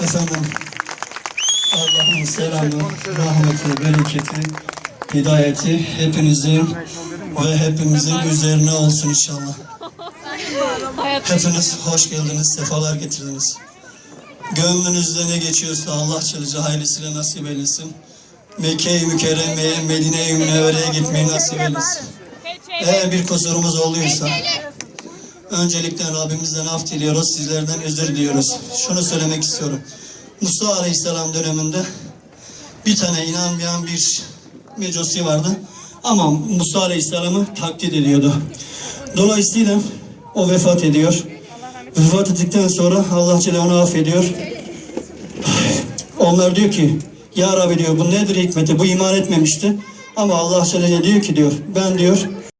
Efendim Allah'ın selamı, rahmeti, bereketi, hidayeti hepinizin ve hepimizin üzerine olsun inşallah. Hepiniz hoş geldiniz, sefalar getirdiniz. Gönlünüzde ne geçiyorsa Allah Celle hayırlısıyla nasip eylesin. Mekke-i Mükerreme'ye, Medine-i Münevvere'ye gitmeyi nasip eylesin. Eğer bir kusurumuz olduysa öncelikle Rabbimizden af diliyoruz, sizlerden özür diliyoruz. Şunu söylemek istiyorum. Musa Aleyhisselam döneminde bir tane inanmayan bir mecusi vardı. Ama Musa Aleyhisselam'ı taklit ediyordu. Dolayısıyla o vefat ediyor. Vefat ettikten sonra Allah Celle onu affediyor. Onlar diyor ki Ya Rabbi diyor bu nedir hikmeti bu iman etmemişti. Ama Allah Celle diyor ki diyor ben diyor